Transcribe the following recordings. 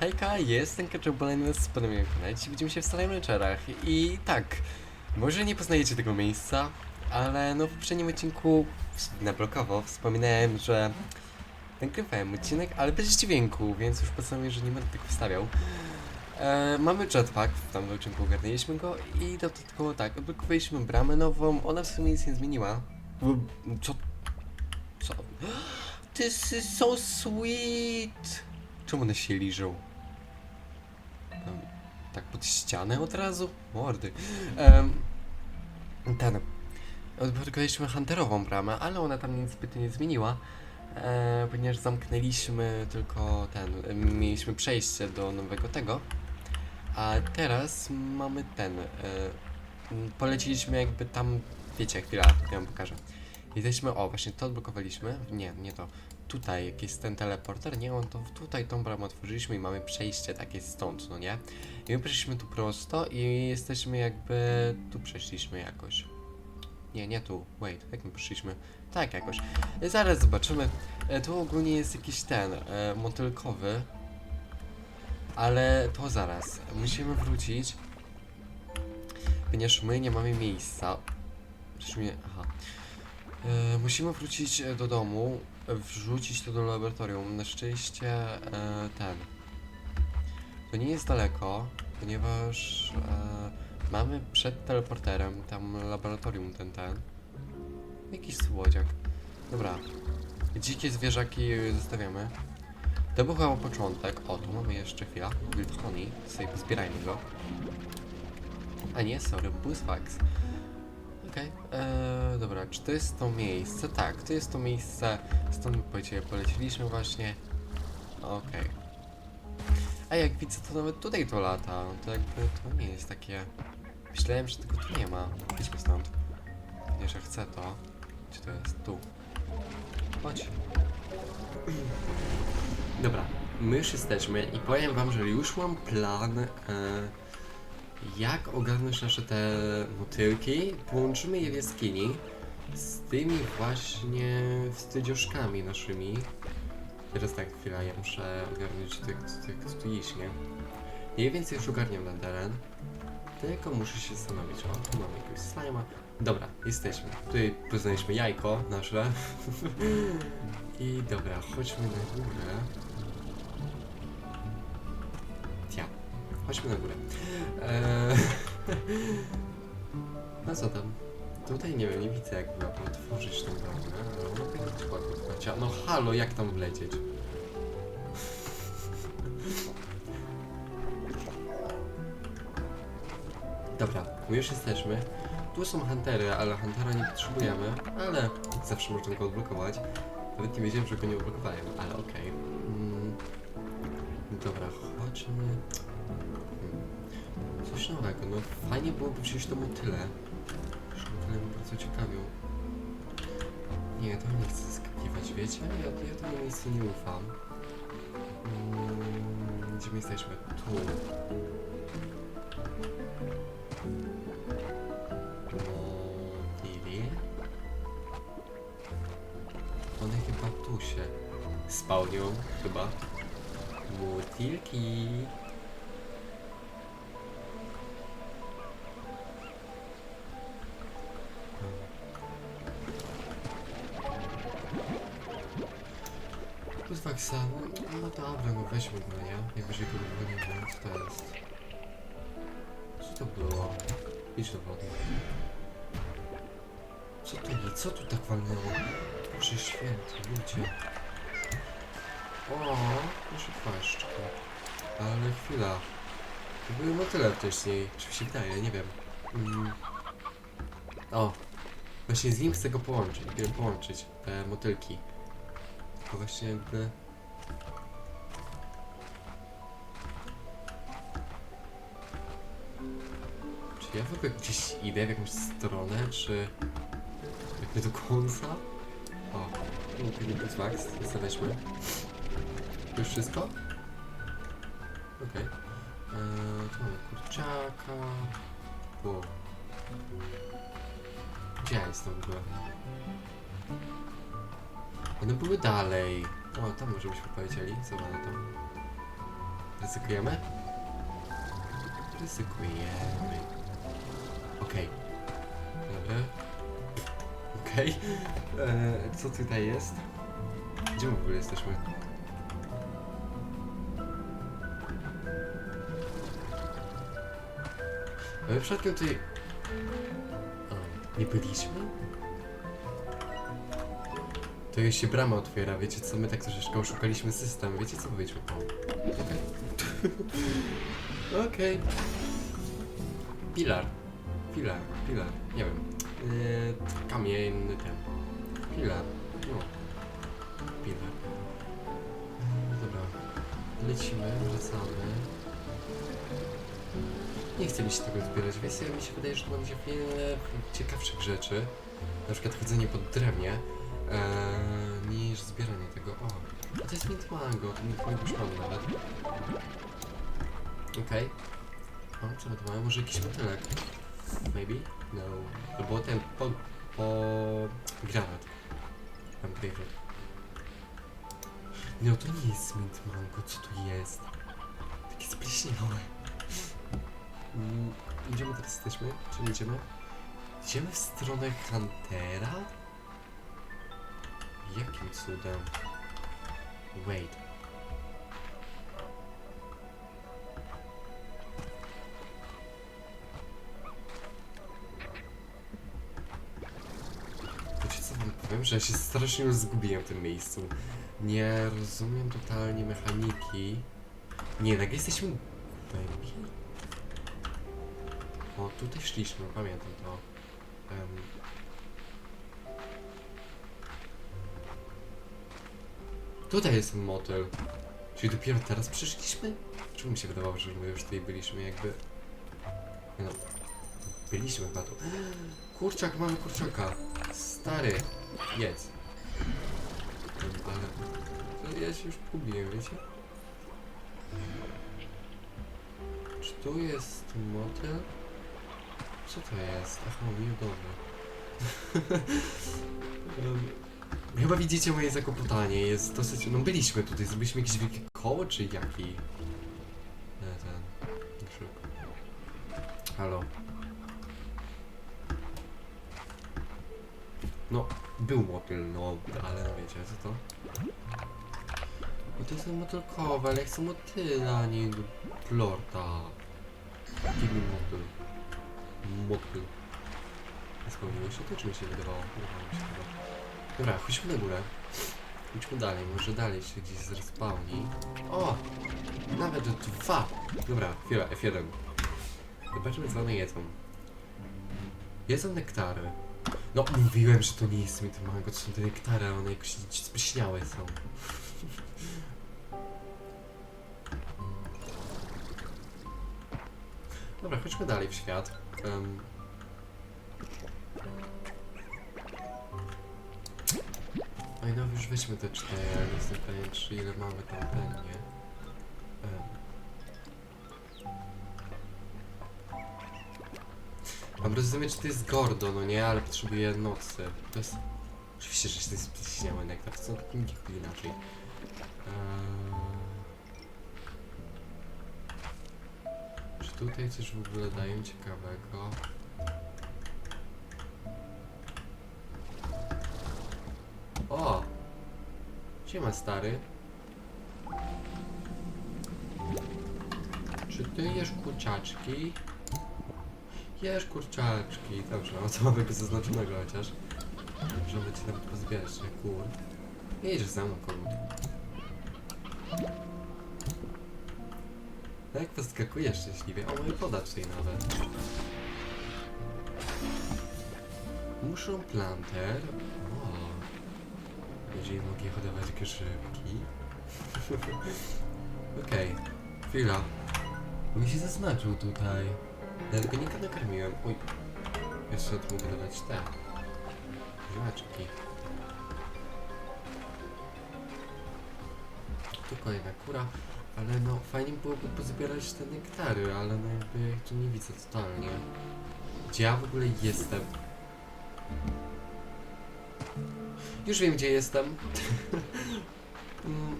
Hejka, jestem Kaczobolainen z Panem Konecie. Widzimy się w Slime Rancherach. I tak, może nie poznajecie tego miejsca, ale no w poprzednim odcinku na blokowo wspominałem, że nagrywałem odcinek, ale bez dźwięku, więc już postanowiłem, że nie będę tego wstawiał. E, mamy jetpack, w tamtym odcinku ogarnęliśmy go i dodatkowo tak, odblokowaliśmy bramę nową, ona w sumie nic nie zmieniła. Co? Co? This is so sweet! Czemu one się liżą? Em, tak pod ścianę od razu? Mordy. Um, ten. Odblokowaliśmy Hunterową bramę, ale ona tam nic zbytnio nie zmieniła. E, ponieważ zamknęliśmy tylko ten. Mieliśmy przejście do nowego tego. A teraz mamy ten. E, poleciliśmy jakby tam. Wiecie, chwila, ja wam pokażę. Jesteśmy, o właśnie to odblokowaliśmy. Nie, nie to. Tutaj jak jest ten teleporter, nie, on to tutaj tą bramę otworzyliśmy i mamy przejście takie stąd, no nie? I my przeszliśmy tu prosto i jesteśmy jakby, tu przeszliśmy jakoś. Nie, nie tu, wait, jak my przeszliśmy? Tak jakoś. E, Zaraz zobaczymy. E, Tu ogólnie jest jakiś ten, e, motylkowy. Ale to zaraz. Musimy wrócić. Ponieważ my nie mamy miejsca. Przecież mnie, aha. E, musimy wrócić do domu, wrzucić to do laboratorium. Na szczęście e, ten. To nie jest daleko, ponieważ e, mamy przed teleporterem tam laboratorium ten ten. Jakiś słodziak. Dobra. Dzikie zwierzaki zostawiamy. To był chyba początek. O, tu mamy jeszcze chwila. Wild. Sobie pozbierajmy go. A nie, sorry, Buzzfax. Okej, eee, dobra, czy to jest to miejsce? Tak, to jest to miejsce, stąd powiecie, poleciliśmy właśnie. Okej. A jak widzę, to nawet tutaj to lata, to jakby to nie jest takie... Myślałem, że tego tu nie ma. Idźmy stąd. Nie, że chcę to. Gdzie to jest? Tu. Chodź. Dobra, my już jesteśmy i powiem wam, że już mam plan, e, jak ogarnąć nasze te motylki. Połączymy je w jaskini z tymi właśnie wstydzioszkami naszymi. Teraz tak, chwila, ja muszę ogarnąć tych, tych tu iść, nie? Mniej więcej już ogarniam ten. Tylko muszę się zastanowić. O, tu mamy jakiegoś slima. Dobra, jesteśmy. Tutaj poznaliśmy jajko nasze. I dobra, chodźmy na górę. Chodźmy na górę. Eee... No co tam? Tutaj nie wiem, nie widzę jak mam otworzyć tą bramę, ale otwarcia. No halo, jak tam wlecieć? Dobra, już jesteśmy. Tu są huntery, ale huntera nie potrzebujemy, ale zawsze można go odblokować. Nawet nie wiedziałem, że go nie odblokowałem, ale okej. Mm. Dobra, chodźmy. Coś nowego, no fajnie byłoby wziąć to motyle. Że motyle mnie bardzo ciekawią. Nie, to nie chcę skakiwać, wiecie? Ja, ja temu miejscu nie ufam. Mm, Gdzie my jesteśmy? Tu. Motili. One chyba tu się chyba. Motylki. Kuzwaksa, no, dobra, no weźmy go, nie? Najwyżej go wygonimy, co to jest? Co to było? Idź do wody. Co to jest? Co tu tak walnęło? Boże święty, ludzie. O, proszę płaszczka. Ale chwila. To były motyle wcześniej. Czy się wydaje? Nie wiem. Mm. O. Właśnie z nim chcę go połączyć. Chcę połączyć te motylki. Tylko właśnie jakby... Czy ja w ogóle gdzieś idę w jakąś stronę, czy... Jakby do końca? O, plus max, jesteśmy. Już wszystko? Okej. Eee, tu mamy kurczaka. Wow. Gdzie ja jestem w ogóle? One były dalej. O, tam może byśmy powiedzieli. Co na to? Ryzykujemy? Ryzykujemy. Okej. Dobra. Okej. Eee, Co tutaj jest? Gdzie my w ogóle jesteśmy? Ale przypadkiem tutaj... Nie byliśmy? To już się brama otwiera, wiecie co? My tak troszeczkę oszukaliśmy system, wiecie co? O, okej. Okej. Pilar. Pilar, pilar, nie wiem. Yy, kamienny ten. Pilar. No. Pilar. Yy, dobra. Lecimy, wracamy. Nie chcę mi się tego zbierać, wiecie, mi się wydaje, że tu będzie wiele ciekawszych rzeczy. Na przykład chodzenie po drewnie. Eee, niż zbieranie tego. O, to jest mint mango, to mango już mam nawet. Okej. O, co my tu mamy? Może jakiś motylek? Maybe? No. Albo ten, po... po... granat. Mam grapefruit. No to nie jest mint mango, co tu jest? Takie spleśniałe. Mm, idziemy teraz jesteśmy? Czyli idziemy? Idziemy w stronę Huntera? Jakim cudem? Wait. Że ja się strasznie zgubiłem w tym miejscu. Nie rozumiem totalnie mechaniki. Nie, nagle jesteśmy głębiej. O, tutaj szliśmy, pamiętam to. Em, Tutaj jest motel. Czyli dopiero teraz przyszliśmy? Czemu mi się wydawało, że my już tutaj byliśmy jakby... No, byliśmy chyba tu. Kurczak, mamy kurczaka. Stary, jedz. Ale ja się już pogubiłem, wiecie? Czy tu jest motel? Co to jest? Aha, miodowy. Em, Chyba widzicie moje zakopotanie, jest dosyć... No byliśmy tutaj, zrobiliśmy jakieś wielkie koło, czy jaki? Nie, ten... Halo. No, był motyl, no, ale wiecie, co to? No to jest motylkowe, ale ja chcę motyla, a nie. Give me motyl. Motyl. Spełniło się to, czy mi się wydawało? Mi się chyba. Dobra, chodźmy na górę. Idźmy dalej, może dalej się gdzieś zrespawni. O! Nawet dwa! Dobra, chwila, F1. Zobaczmy co one jedzą. Jedzą nektary. No, mówiłem, że to nie jest mi to mango, to są te nektary, one jakoś spyśniałe są. Dobra, chodźmy dalej w świat. Em, Oj, no już weźmy te cztery, ale nie jestem pewien, czy ile mamy tam będzie. Em. Mam rozumieć, czy to jest Gordo, no nie, ale potrzebuję nocy. To jest... Oczywiście, że to jest pliśniały nektar, to są nigdy inaczej. Eee... Czy tutaj coś w ogóle dają ciekawego? O! Siema stary. Czy ty jesz kurczaczki? Jesz kurczaczki. Dobrze, no co mamy bez zaznaczonego chociaż. Żeby cię nawet pozbierać, że kur. Nie jedziesz za mną, kogut. No Jak podskakujesz szczęśliwie? O, mój podacz tej nawet. Muszą planter. O. Będziemy mogli hodować grzybki. Okej, chwila. Mi się zaznaczył tutaj. Ja tego nie nakarmiłem. Uj. Jeszcze tu mogę dawać te. Ziomeczki. Tu kolejna kura. Ale no, fajnie byłoby pozbierać te nektary, ale no jakby tu nie widzę totalnie. Gdzie ja w ogóle jestem? Już wiem, gdzie jestem. Mm.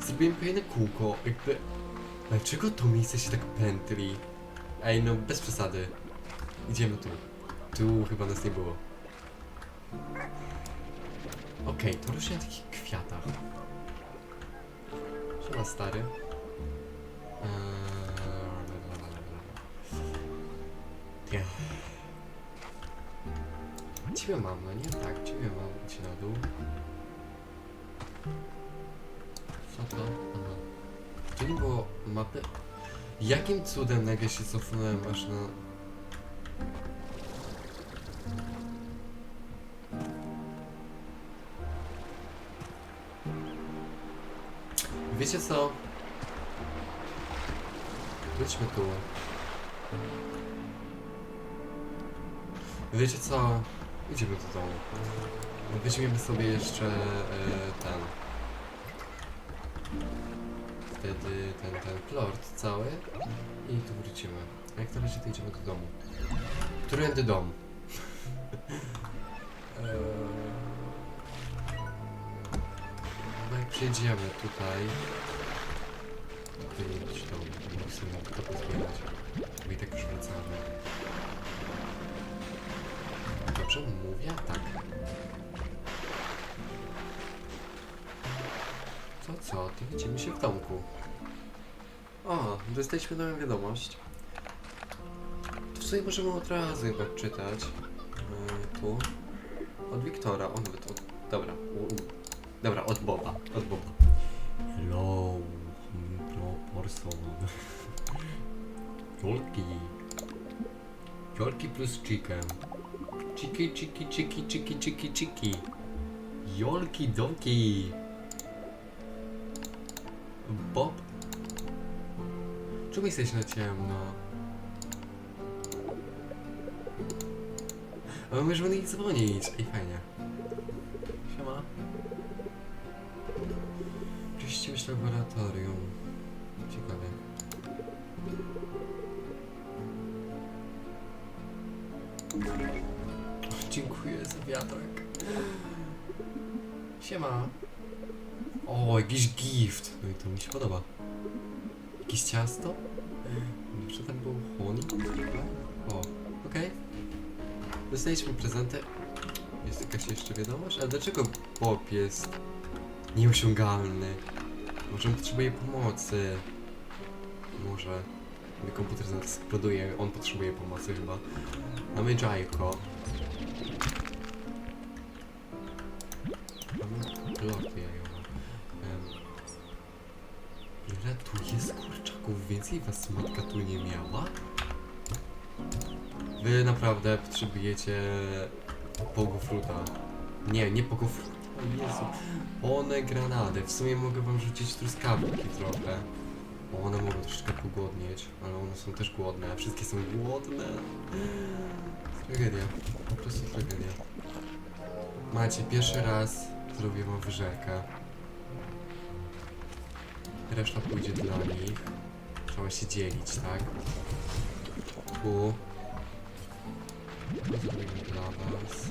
Zrobiłem kolejne kółko, jakby... Dlaczego to miejsce się tak pętli? Ej, no bez przesady. Idziemy tu. Tu chyba nas nie było. Okej, to rośnie na takich kwiatach. Siema stary. Eee. Ciebie mam, no nie? Tak, ciebie mam. Idź na dół. Co to? Aha. To nie było mapy? Jakim cudem nagle się cofnąłem aż na... Wiecie co? Wróćmy tu. Wiecie co? Idziemy do domu. Weźmiemy sobie jeszcze e, ten. Wtedy ten, ten plort cały i tu wrócimy. A jak na razie to idziemy do domu. Którędy dom? Eee, No jak przejdziemy tutaj, to powinien być dom. Musimy to pozbierać. Bo i tak już wracamy. Dobrze mówię? Tak. To co? Ty widzimy się w domku. O, dostaliśmy nową wiadomość. To w sumie możemy od razu chyba czytać. Yy, tu. Od Wiktora, on nawet od... Dobra, u, u. Dobra, od Boba. Od Boba. Hello, person. Jolki. Jolki plus chicken. Chiki, chiki, chiki, chiki, chiki, chiki. Jolki doki. Bob? Czemu jesteś na ciemno? A my możemy do nich dzwonić. Ej, fajnie. Siema. Czyściłeś laboratorium. Ciekawe. O, dziękuję za wiatrak. Siema. O, jakiś gift. No i to mi się podoba. Jakieś ciasto? Czy tam był honey? O, okej. Dostaliśmy prezentę. Jest jakaś jeszcze wiadomość? Ale dlaczego Bob jest nieosiągalny? Może on potrzebuje pomocy. Może. Mój komputer eksploduje, on potrzebuje pomocy chyba. Mamy Jajko. Ile tu jest kurczaków? Więcej was matka tu nie miała? Wy naprawdę potrzebujecie pogofruta. Nie, nie pogofruta. O Jezu. One granadę. W sumie mogę wam rzucić truskawki trochę. Bo one mogą troszeczkę pogłodnieć, ale one są też głodne. Wszystkie są głodne. Tragedia. Po prostu tragedia. Macie, pierwszy raz zrobię wam wyżerkę. Reszta pójdzie dla nich. Trzeba się dzielić, tak? Tu. Zrobimy dla was.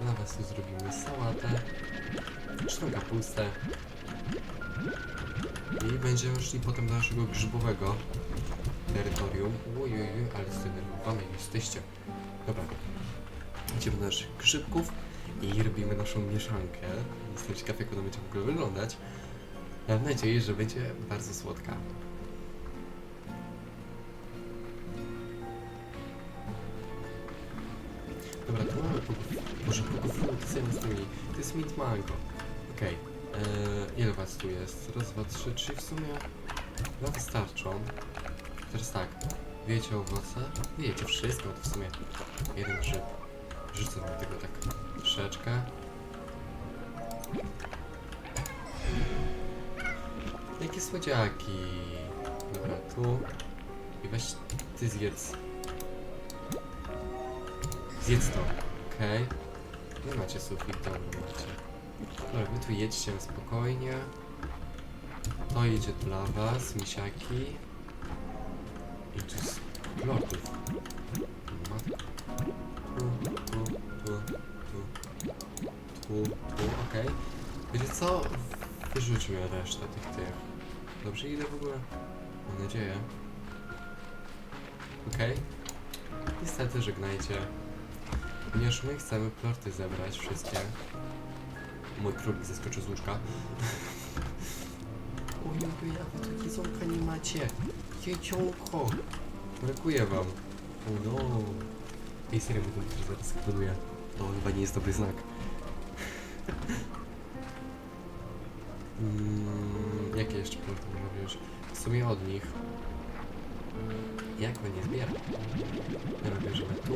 Dla was tu zrobimy sałatę. Czną kapustę. I będziemy szli potem do naszego grzybowego terytorium. Ojej, ale zdenerwowane jesteście. Dobra. Idziemy do naszych grzybków i robimy naszą mieszankę. Jestem ciekaw, jak ona będzie w ogóle wyglądać. Mam nadzieję, że będzie bardzo słodka. Dobra, tu mamy Może pogofruty z tymi. To jest mint mango. Okej. Eee, ile was tu jest? Raz, dwa, trzy, trzy w sumie chyba wystarczą. Teraz tak, wiecie owoce? Wiecie wszystko, to w sumie jeden grzyb. Rzucę wam tego tak troszeczkę. Jakie słodziaki. Dobra, tu. I weź ty zjedz. Zjedz to, okej. Nie macie sufit, dobra, macie. Dobra, wy tu jedźcie spokojnie. To jedzie dla was, misiaki. Co? Wyrzućmy resztę tych tych. Dobrze idę w ogóle? Mam nadzieję. Okej. Niestety żegnajcie. Ponieważ my chcemy plorty zebrać wszystkie. Mój królik zeskoczył z łóżka. Ojej, jak wy tu nie macie? Jedzonko! Brakuje wam. O no. Ej, serio, mój komputer zaraz eksploduje. To chyba nie jest dobry znak. mm, jakie jeszcze plorty można? W sumie od nich. Jak go nie zbiera? Dobra, bierzemy tu.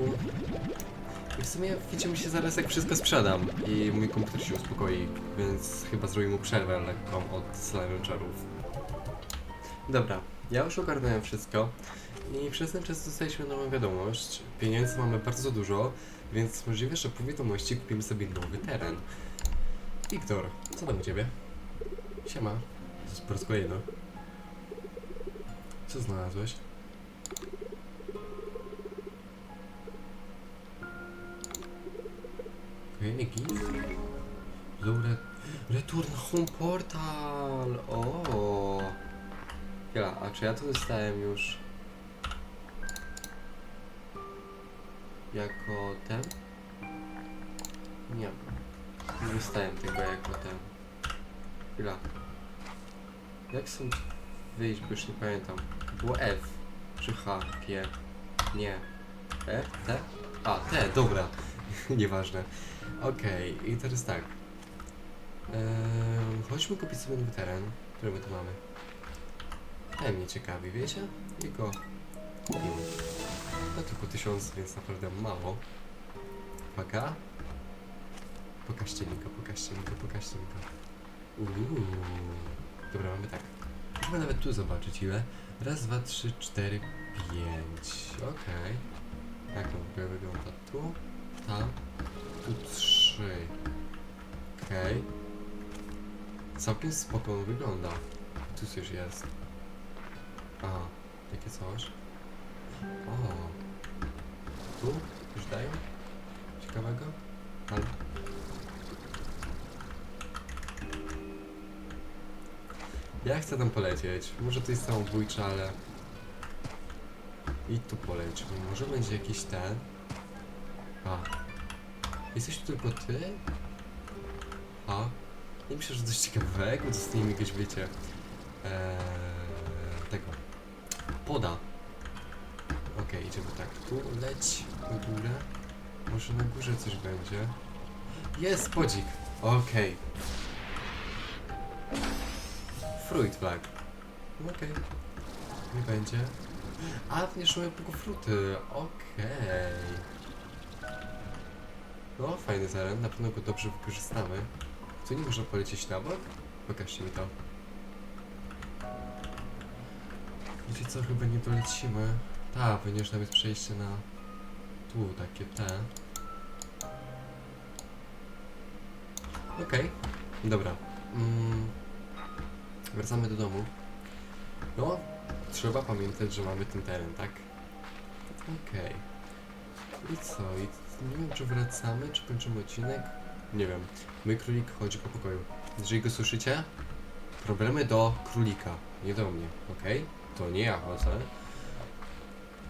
I w sumie widzimy się zaraz jak wszystko sprzedam i mój komputer się uspokoi, więc chyba zrobię mu przerwę lekką od slime czarów. Dobra, ja już ogarnąłem wszystko i przez ten czas dostaliśmy nową wiadomość. Pieniędzy mamy bardzo dużo, więc możliwe, że po wiadomości kupimy sobie nowy teren. Wiktor, co tam u ciebie? Siema. Po raz kolejny. Co znalazłeś? Kolejny git? Lure... Return Home Portal! O. Ja, a czy ja to dostałem już... Jako ten? Nie. Nie dostałem tego jako ten. Chwila. Jak są wyjść, bo już nie pamiętam. Było F. Czy H, G. Nie. E? T? A, T, dobra. Nieważne. Okej, i teraz tak. Eee, chodźmy kupić sobie nowy teren. Który my tu mamy? Ten mnie ciekawi, wiecie? I go. No tylko tysiąc, więc naprawdę mało. Uwaga. Pokażcie mi go, pokażcie mi go, pokażcie mi go. Uuu. Dobra, mamy tak. Możemy nawet tu zobaczyć ile. Raz, dwa, trzy, cztery, pięć. Okej. Jak to w ogóle wygląda? Tu, tam, tu trzy. Okej. Całkiem spoko wygląda. Tu coś jest. Aha, takie coś. O. Tu? Już dają? Ciekawego? Ale... Ja chcę tam polecieć. Może to jest samobójcze, ale... I tu polećmy. Może będzie jakiś ten... A. Jesteś tu tylko ty? A. Ja myślę, że coś ciekawego dostaniemy jakieś, wiecie... Eee, tego. Poda. Okej, idziemy tak. Tu leć na górę. Może na górze coś będzie. Jest podzik. Okej. Fruit flag. Okej. Nie będzie. A, wniosłem tylko fruty. Okej. No, fajny teren. Na pewno go dobrze wykorzystamy. Tu nie można polecieć na bok? Pokażcie mi to. Wiecie co, chyba nie dolecimy. Ta, ponieważ jest przejście na... Tu, takie te. Okej, dobra. Mm. Wracamy do domu. No, trzeba pamiętać, że mamy ten teren, tak? Okej. I co? I nie wiem, czy wracamy, czy kończymy odcinek? Nie wiem. Mój królik chodzi po pokoju. Jeżeli go słyszycie, problemy do królika, nie do mnie, okej? To nie ja chodzę.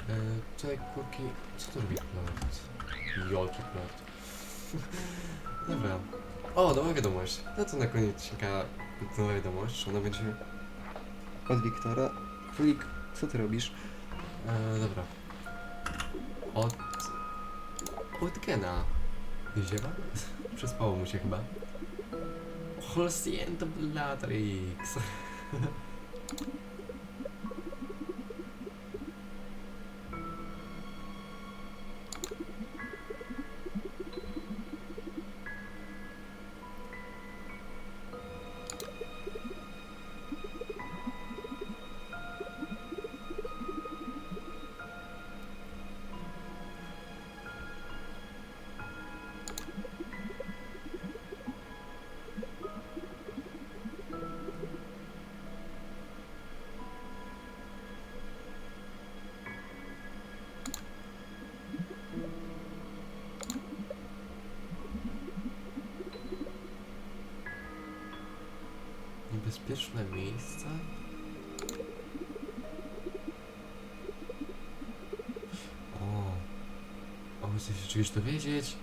E, kurki, co to robi plot? Jolki plot. Dobra. O, nowa wiadomość. No to na koniec odcinka nowa wiadomość. Ona będzie od Wiktora. Królik, co ty robisz? E, dobra. Od... Od Gena. Ziewa? Przespało mu się chyba. Holstein to Blatrix. bezpieczne miejsce? O, o, chcę się czegoś dowiedzieć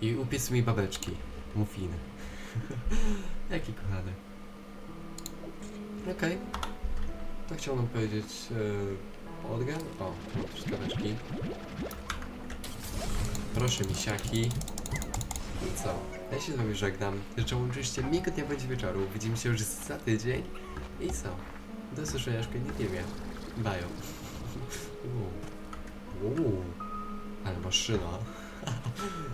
i upiec mi babeczki, muffiny. Jaki kochany. Okej. To chciałbym powiedzieć yy, organ. O, tu mam też kaweczki. Proszę misiaki. I co? Ja się z wami żegnam. Życzę oczywiście miłego dnia bądź wieczoru. Widzimy się już za tydzień. I co? Do usłyszenia nie wiem. Bajo. Uuu. Uuu. Ale maszyna.